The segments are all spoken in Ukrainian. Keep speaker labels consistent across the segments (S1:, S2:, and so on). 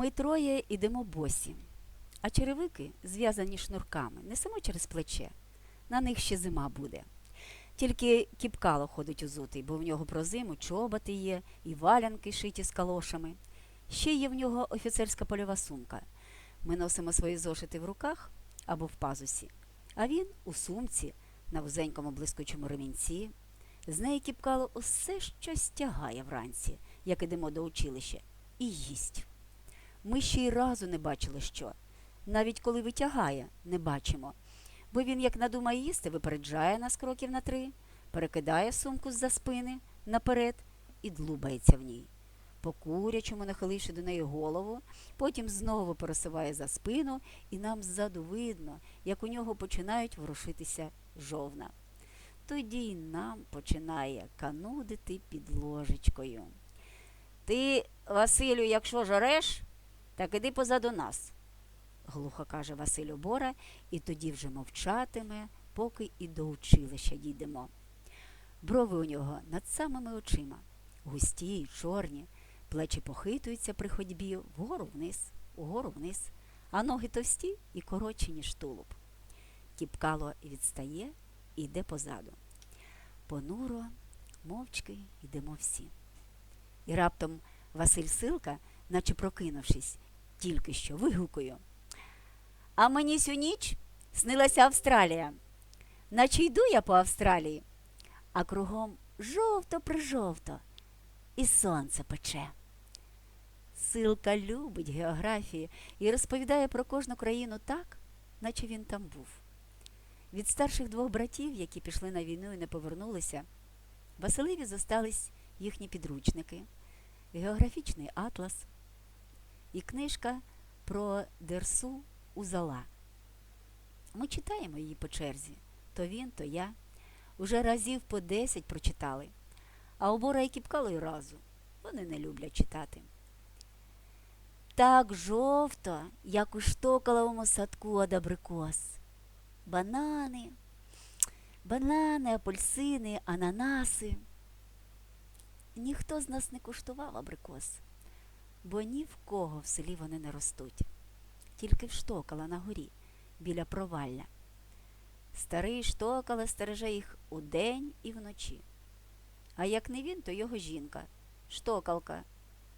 S1: Ми троє ідемо босі, а черевики зв'язані шнурками, несемо через плече. На них ще зима буде. Тільки кіпкало ходить узутий, бо в нього про зиму чоботи є і валянки шиті з калошами. Ще є в нього офіцерська польова сумка. Ми носимо свої зошити в руках або в пазусі, а він у сумці, на вузенькому блискучому ремінці. З неї кіпкало усе, що стягає вранці, як ідемо до училища, і їсть. Ми ще й разу не бачили що. Навіть коли витягає, не бачимо. Бо він, як надумає їсти, випереджає нас кроків на три, перекидає сумку з-за спини наперед і длубається в ній. По курячому нахиливши до неї голову, потім знову пересуває за спину, і нам ззаду видно, як у нього починають ворушитися жовна. Тоді й нам починає канудити під ложечкою. Ти, Василю, якщо жореш, так іди позаду нас, глухо каже Василю Бора, і тоді вже мовчатиме, поки і до училища дійдемо. Брови у нього над самими очима, густі й чорні, плечі похитуються при ходьбі вгору вниз, угору вниз, а ноги товсті і коротші, ніж тулуб. Кіпкало відстає і йде позаду. Понуро, мовчки йдемо всі. І раптом Василь Силка, наче прокинувшись, тільки що вигукою. А мені сю ніч снилася Австралія. Наче йду я по Австралії, а кругом жовто-прижовто, і сонце пече. Силка любить географію і розповідає про кожну країну так, наче він там був. Від старших двох братів, які пішли на війну і не повернулися, Василеві зостались їхні підручники, географічний атлас і книжка про Дерсу Узала. Ми читаємо її по черзі. То він, то я. Уже разів по десять прочитали. А обора і кіпкало й разу. Вони не люблять читати. Так жовто, як у штоколовому садку од абрикос. Банани, банани, апельсини, ананаси. Ніхто з нас не куштував абрикос, бо ні в кого в селі вони не ростуть, тільки в штокола на горі, біля провалля. Старий штокола стереже їх удень і вночі. А як не він, то його жінка, штокалка.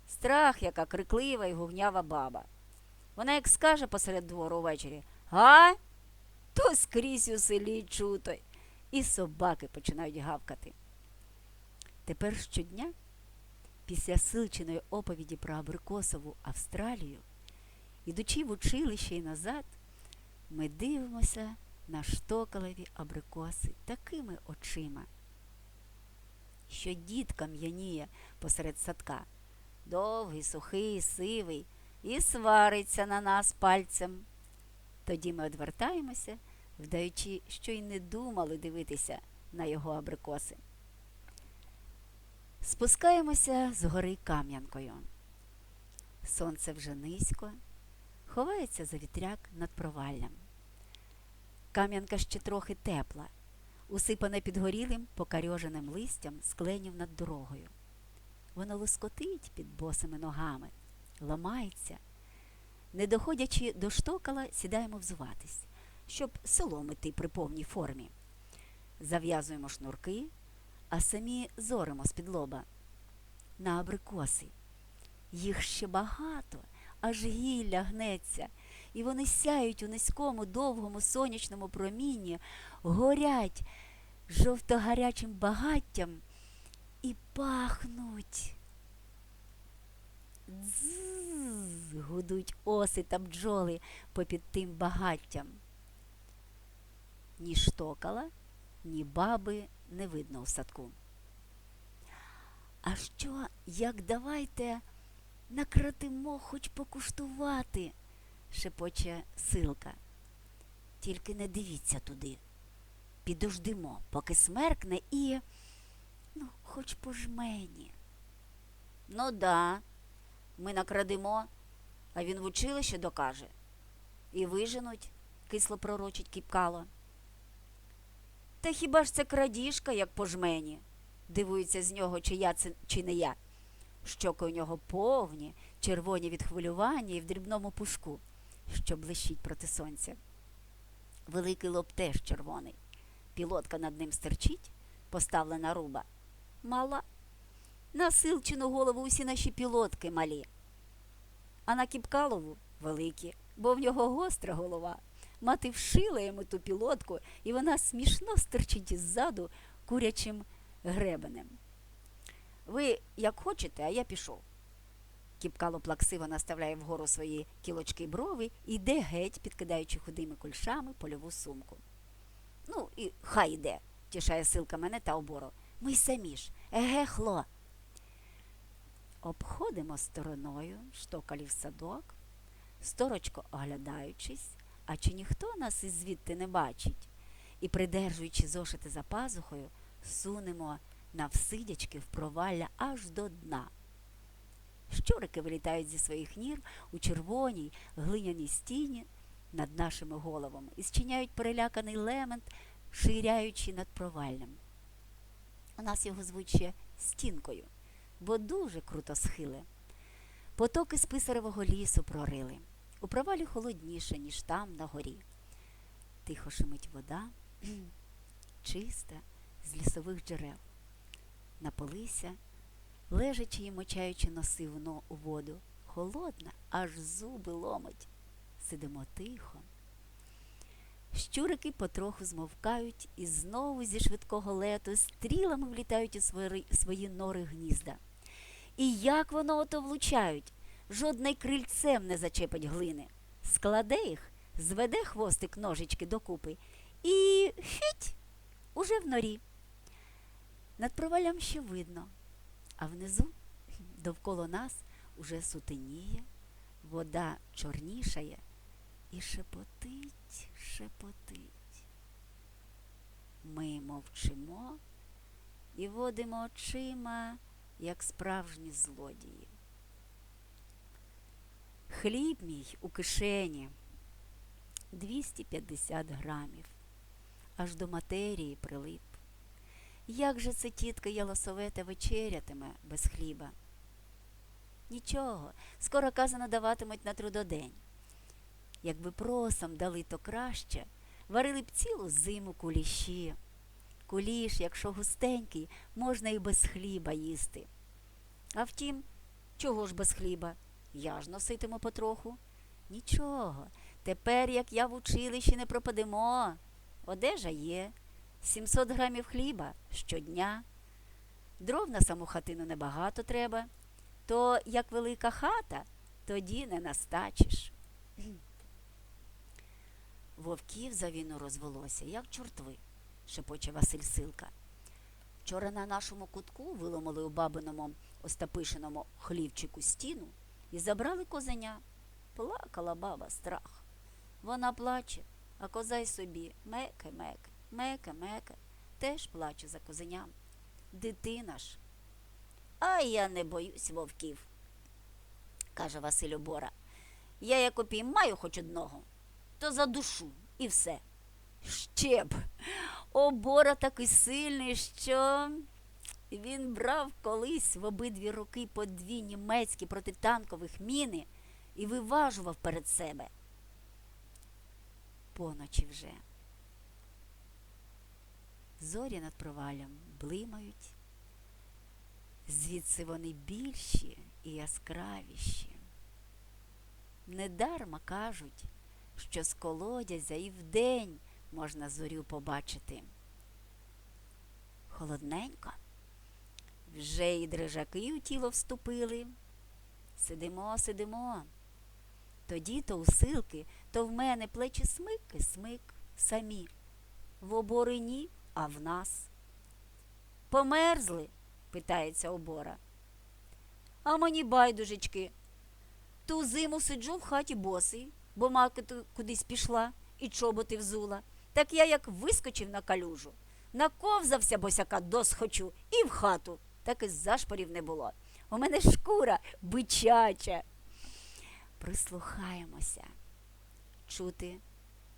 S1: Страх, яка криклива і гугнява баба. Вона як скаже посеред двору увечері Га? То скрізь у селі чуто, і собаки починають гавкати. Тепер щодня, після силчиної оповіді про Абрикосову Австралію, ідучи в училище і назад, ми дивимося на штоколеві абрикоси такими очима, що дід кам'яніє посеред садка, довгий, сухий, сивий, і свариться на нас пальцем. Тоді ми одвертаємося, вдаючи, що й не думали дивитися на його абрикоси. Спускаємося з гори Кам'янкою. Сонце вже низько, ховається за вітряк над проваллям. Кам'янка ще трохи тепла, усипане підгорілим покарьоженим листям з кленів над дорогою. Воно лоскотить під босими ногами, ламається. Не доходячи до штокола, сідаємо взуватись, щоб село мити при повній формі. Зав'язуємо шнурки, а самі зоримо з-під лоба. На абрикоси. Їх ще багато, аж гілля гнеться, і вони сяють у низькому, довгому сонячному промінні, горять жовтогарячим багаттям і пахнуть. Дзз, гудуть оси та бджоли попід тим багаттям. Ні штокала, ні баби не видно у садку. А що, як давайте накратимо хоч покуштувати, шепоче силка. Тільки не дивіться туди. Підождемо, поки смеркне і. Ну, хоч по жмені. Ну да, ми накрадемо, а він в училище докаже. І виженуть, кисло пророчить кіпкало. Та хіба ж це крадіжка, як по жмені? Дивується з нього, чи я це, чи не я. Щоки у нього повні, червоні від хвилювання і в дрібному пушку, що блищить проти сонця. Великий лоб теж червоний. Пілотка над ним стерчить, поставлена руба. Мала. На силчину голову усі наші пілотки малі. А на кіпкалову великі, бо в нього гостра голова. Мати вшила йому ту пілотку, і вона смішно стерчить іззаду курячим гребенем. Ви як хочете, а я пішов. Кіпкало плаксиво наставляє вгору свої кілочки брови і йде геть, підкидаючи худими кульшами польову сумку. Ну, і хай йде, тішає силка мене та оборо. Ми самі ж. Еге, хло. Обходимо стороною штокалів садок, сторочко оглядаючись, а чи ніхто нас із звідти не бачить, і, придержуючи зошити за пазухою, сунемо навсидячки в провалля аж до дна. Щурики вилітають зі своїх нір у червоній глиняній стіні над нашими головами і зчиняють переляканий лемент, ширяючи над проваллям. У нас його звуть ще стінкою, бо дуже круто схили. Потоки з писаревого лісу прорили. У провалі холодніше, ніж там на горі. Тихо шумить вода, чиста, з лісових джерел. Наполися, лежачи і мочаючи носи в но- у воду, холодна, аж зуби ломить. Сидимо тихо. Щурики потроху змовкають і знову зі швидкого лету стрілами влітають у свої, свої нори гнізда. І як воно ото влучають, жодне крильцем не зачепить глини. Складе їх, зведе хвостик ножички докупи і хіть уже в норі. Над проваллям ще видно, а внизу довкола нас уже сутеніє, вода чорнішає і шепотить, шепотить. Ми мовчимо і водимо очима, як справжні злодії. Хліб мій у кишені 250 грамів, аж до матерії прилип. Як же це тітка Ялосовета вечерятиме без хліба? Нічого, скоро казано даватимуть на трудодень. Якби просом дали, то краще, варили б цілу зиму куліші. Куліш, якщо густенький, можна і без хліба їсти. А втім, чого ж без хліба? Я ж носитиму потроху. Нічого, тепер, як я в училищі, не пропадемо. Одежа є, 700 грамів хліба щодня. Дров на саму хатину небагато треба, то як велика хата, тоді не настачиш. Вовків за війну розвелося, як чортви, шепоче Василь Силка. Вчора на нашому кутку виломали у бабиному Остапишиному хлівчику стіну і забрали козеня. Плакала баба страх. Вона плаче, а коза й собі меке, меке, меке, меке, теж плаче за козеням. Дитина ж. А я не боюсь вовків, каже Василь Бора. Я як опіймаю хоч одного, то за душу і все. Ще б. Обора такий сильний, що він брав колись в обидві руки по дві німецькі протитанкових міни і виважував перед себе. Поночі вже. Зорі над провалем блимають. Звідси вони більші і яскравіші. Недарма кажуть, що з колодязя і вдень можна зорю побачити. Холодненько. Вже і дрижаки у тіло вступили. Сидимо, сидимо. Тоді то у силки, то в мене плечі смики, смик, самі. В обори ні, а в нас. Померзли? питається обора. А мені байдужечки. Ту зиму сиджу в хаті босий, бо ту кудись пішла і чоботи взула. Так я як вискочив на калюжу, наковзався босяка досхочу і в хату, так і зашпорів не було. У мене шкура бичача. Прислухаємося. Чути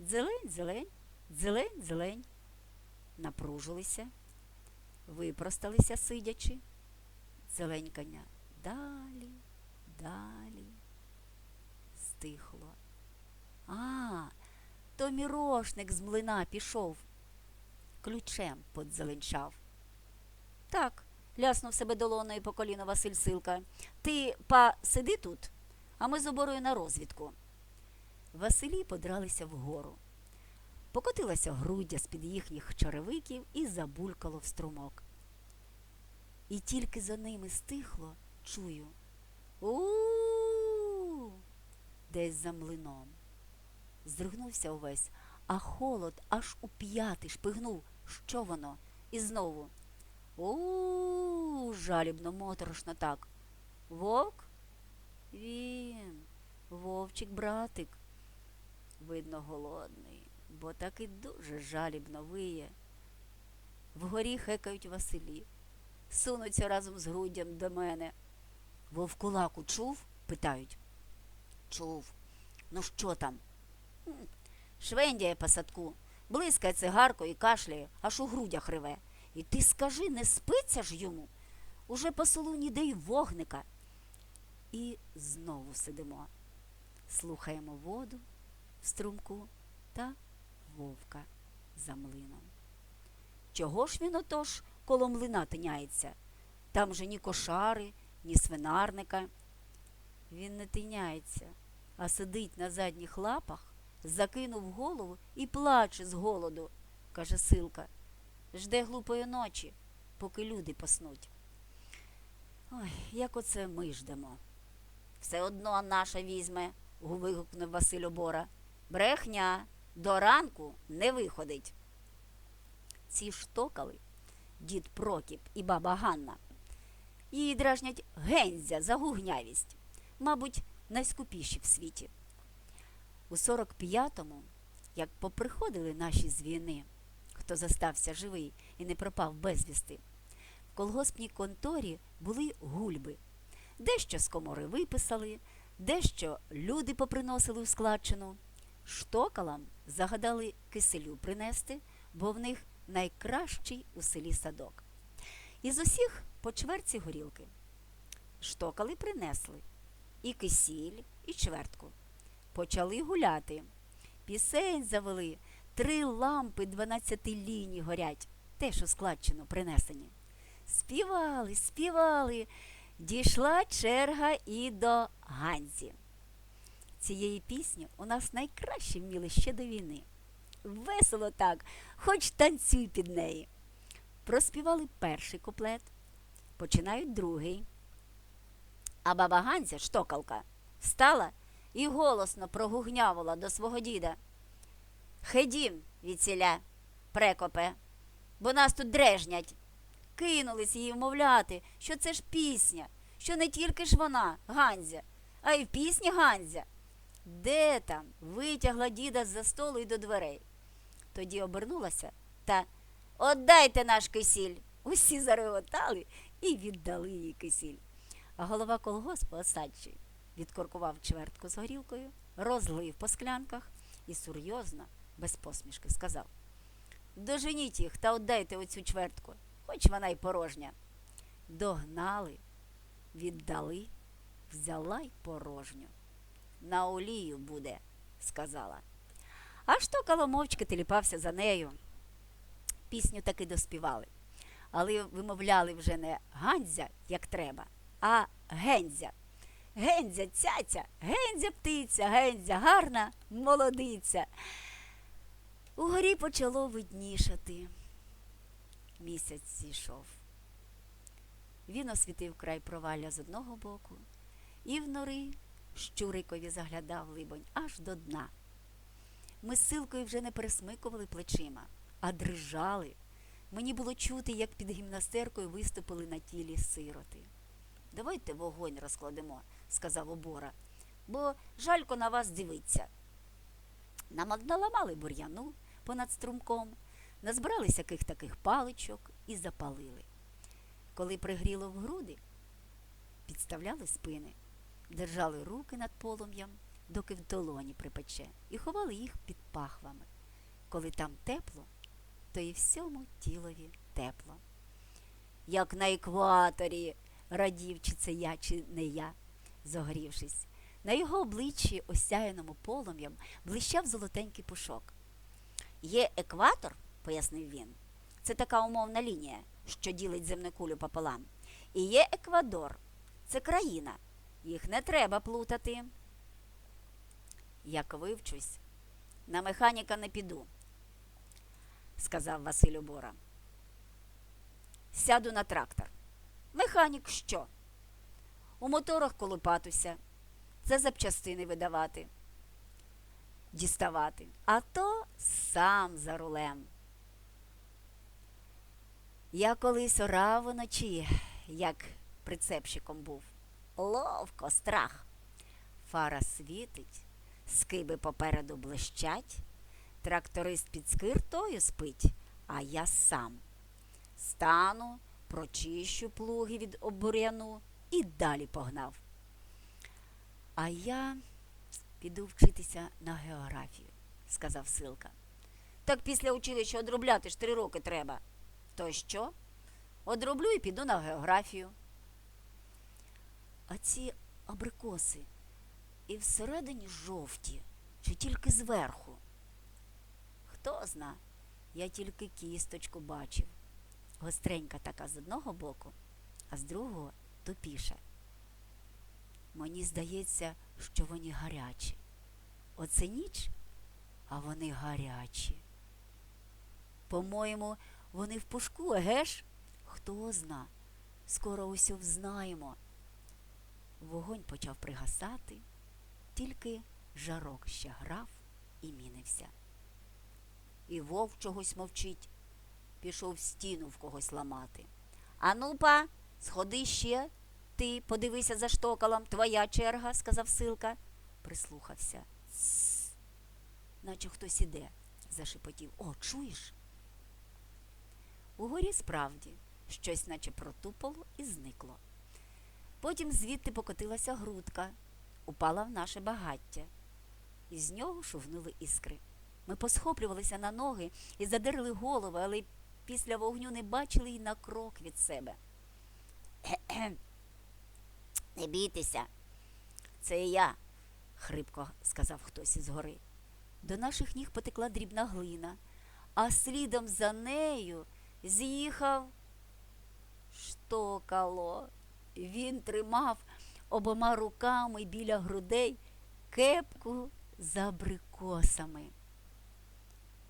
S1: дзелень, зелень, дзелень, зелень. Напружилися, випросталися сидячи. Зеленькання далі, далі стихло. А, то мірошник з млина пішов, ключем подзеленчав. Так, ляснув себе долоною по коліно Василь Силка. Ти па сиди тут, а ми з оборою на розвідку. Василі подралися вгору. Покотилася груддя з-під їхніх черевиків і забулькало в струмок. І тільки за ними стихло, чую. у десь за млином. Здригнувся увесь, а холод аж у п'яти шпигнув. Що воно? І знову. У жалібно, моторошно так. Вовк? Він, вовчик, братик. Видно, голодний, бо так і дуже жалібно виє. Вгорі хекають Василі, сунуться разом з груддям до мене. Вовкулаку чув? питають. Чув. Ну що там? Швендяє по садку, блискає цигаркою і кашляє, аж у грудях реве. І ти скажи, не спиться ж йому? Уже по селу ніде й вогника. І знову сидимо, слухаємо воду в струмку та вовка за млином. Чого ж він отож коло млина тиняється? Там же ні кошари, ні свинарника. Він не тиняється, а сидить на задніх лапах, закинув голову і плаче з голоду, каже Силка. Жде глупої ночі, поки люди поснуть. Ой, як оце ми ждемо. Все одно наша візьме, вигукнув Василь Обора. Брехня до ранку не виходить. Ці штокали, дід Прокіп і баба Ганна. Її дражнять гензя за гугнявість, мабуть, найскупіші в світі. У 45-му, як поприходили наші з хто застався живий і не пропав безвісти, в колгоспній конторі були гульби. Дещо з комори виписали, дещо люди поприносили у складчину. Штокалам загадали киселю принести, бо в них найкращий у селі садок. Із усіх по чверці горілки. Штокали принесли і кисіль, і чвертку. Почали гуляти. Пісень завели, три лампи дванадцятилінні горять, теж у складчину принесені. Співали, співали. Дійшла черга і до Ганзі. Цієї пісні у нас найкраще вміли ще до війни. Весело так, хоч танцюй під неї. Проспівали перший куплет, починають другий. А баба Ганзя, штокалка, встала і голосно прогугнявила до свого діда. Хедім відсіля, прекопе, бо нас тут дрежнять. Кинулись її вмовляти, що це ж пісня, що не тільки ж вона, Ганзя, а й в пісні Ганзя. Де там? Витягла діда з-за столу і до дверей. Тоді обернулася та Отдайте наш кисіль. Усі зареготали і віддали їй кисіль. А голова колгоспу осадчий відкоркував чвертку з горілкою, розлив по склянках і серйозно, без посмішки, сказав Доженіть їх та отдайте оцю чвертку, хоч вона й порожня. Догнали, віддали, взяла й порожню. На олію буде, сказала. Аж то мовчки теліпався за нею. Пісню таки доспівали, але вимовляли вже не Ганзя, як треба, а Гензя. Гензя, цяця, гензя птиця, гензя гарна, молодиця. Угорі почало виднішати. Місяць зійшов. Він освітив край провалля з одного боку, і в нори щурикові заглядав, либонь, аж до дна. Ми з силкою вже не пересмикували плечима, а дрижали. Мені було чути, як під гімнастеркою виступили на тілі сироти. Давайте вогонь розкладемо, сказав обора, бо жалько на вас дивиться. Наламали бур'яну понад струмком, назбиралися яких таких паличок і запалили. Коли пригріло в груди, підставляли спини, держали руки над полум'ям, доки в долоні припече, і ховали їх під пахвами. Коли там тепло, то і всьому тілові тепло. Як на екваторі, радів, чи це я, чи не я, зогрівшись. На його обличчі, осяяному полум'ям, блищав золотенький пушок. Є екватор, пояснив він. Це така умовна лінія, що ділить земну кулю пополам. І є Еквадор. Це країна. Їх не треба плутати. Як вивчусь, на механіка не піду, сказав Василь Бора. Сяду на трактор. Механік що? У моторах колупатися, за запчастини видавати, діставати, а то сам за рулем. Я колись орав уночі, як прицепщиком був. Ловко, страх. Фара світить, скиби попереду блищать, тракторист під скиртою спить, а я сам. Стану, прочищу плуги від обуряну і далі погнав. А я піду вчитися на географію, сказав Силка. Так після училища одробляти ж три роки треба. То що? Одроблю і піду на географію. А ці абрикоси і всередині жовті, чи тільки зверху? Хто зна, я тільки кісточку бачив. Гостренька така з одного боку, а з другого тупіша. Мені здається, що вони гарячі. Оце ніч, а вони гарячі. По-моєму, вони в пушку, еге ж? Хто зна, скоро усю взнаємо. Вогонь почав пригасати, тільки жарок ще грав і мінився. І вовк чогось мовчить, пішов стіну в когось ламати. Ану па, сходи ще, ти подивися за штоколом, твоя черга, сказав Силка. Прислухався. Наче хтось іде, зашепотів. О, чуєш? Угорі справді щось наче протупало і зникло. Потім звідти покотилася грудка, упала в наше багаття. І з нього шугнули іскри. Ми посхоплювалися на ноги і задерли голови, але після вогню не бачили й на крок від себе. Не бійтеся, це я, хрипко сказав хтось із гори. До наших ніг потекла дрібна глина, а слідом за нею з'їхав штокало. Він тримав обома руками біля грудей кепку з абрикосами.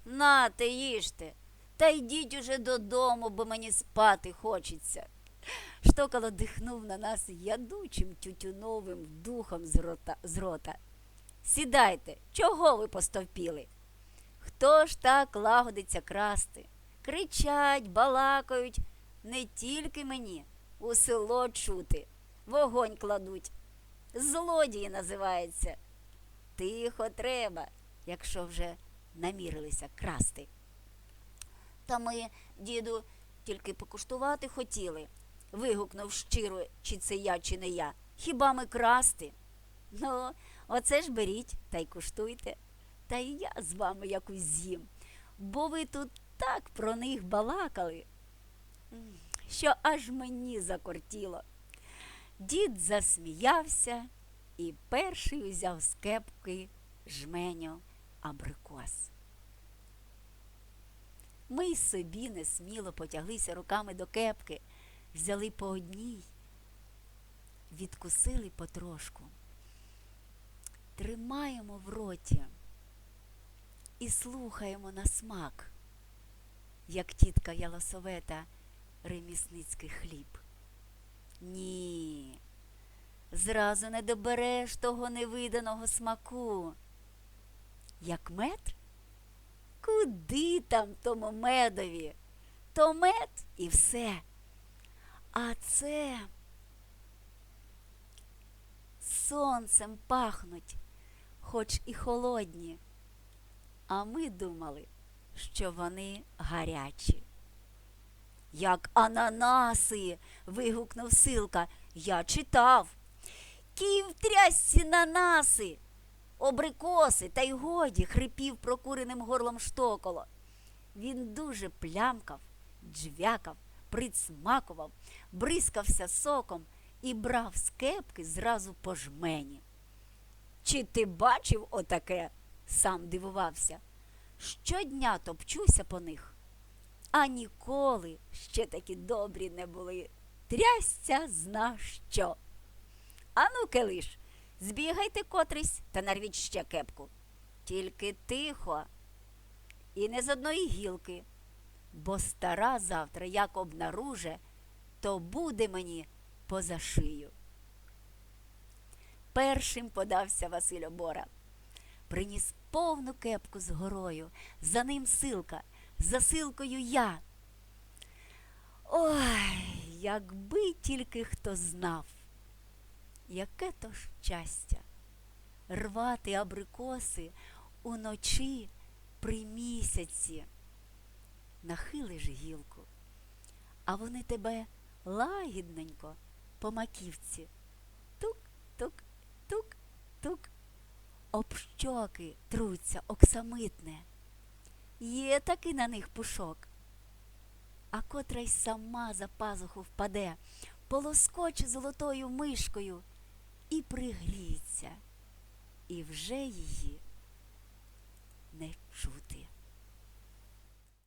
S1: Нате, їжте, та йдіть уже додому, бо мені спати хочеться. Штокало дихнув на нас ядучим тютюновим духом з рота. З рота. Сідайте, чого ви постовпіли? Хто ж так лагодиться красти? Кричать, балакають, не тільки мені, у село чути, вогонь кладуть. Злодії називається. Тихо треба, якщо вже намірилися красти. Та ми, діду, тільки покуштувати хотіли, вигукнув щиро, чи це я, чи не я. Хіба ми красти? Ну, оце ж беріть та й куштуйте. Та й я з вами якусь з'їм, бо ви тут так про них балакали, що аж мені закортіло. Дід засміявся і перший узяв з кепки жменю абрикос. Ми й собі несміло потяглися руками до кепки, взяли по одній, відкусили потрошку, тримаємо в роті і слухаємо на смак, як тітка Ялосовета ремісницький хліб. Ні, зразу не добереш того невиданого смаку. Як мед? Куди там тому медові? То мед і все. А це сонцем пахнуть, хоч і холодні. А ми думали, що вони гарячі. Як ананаси. вигукнув Силка. Я читав. Ків трясці нанаси, обрикоси, та й годі хрипів прокуреним горлом штоколо. Він дуже плямкав, джвякав, присмакував, бризкався соком і брав з кепки зразу по жмені. Чи ти бачив отаке? сам дивувався. Щодня топчуся по них, а ніколи ще такі добрі не були. Трясця зна що. Ану, келиш, збігайте котрись та нарвіть ще кепку. Тільки тихо і не з одної гілки, бо стара завтра як обнаруже, то буде мені поза шию. Першим подався Василь Обора. Приніс повну кепку з горою, за ним силка, за силкою я. Ой, якби тільки хто знав, яке то щастя рвати абрикоси уночі при місяці. Нахилиш гілку, а вони тебе лагідненько по маківці. Тук-тук-тук-тук. Об щоки труться оксамитне. Є таки на них пушок. А котра й сама за пазуху впаде, полоскоче золотою мишкою і пригріться, і вже її не чути.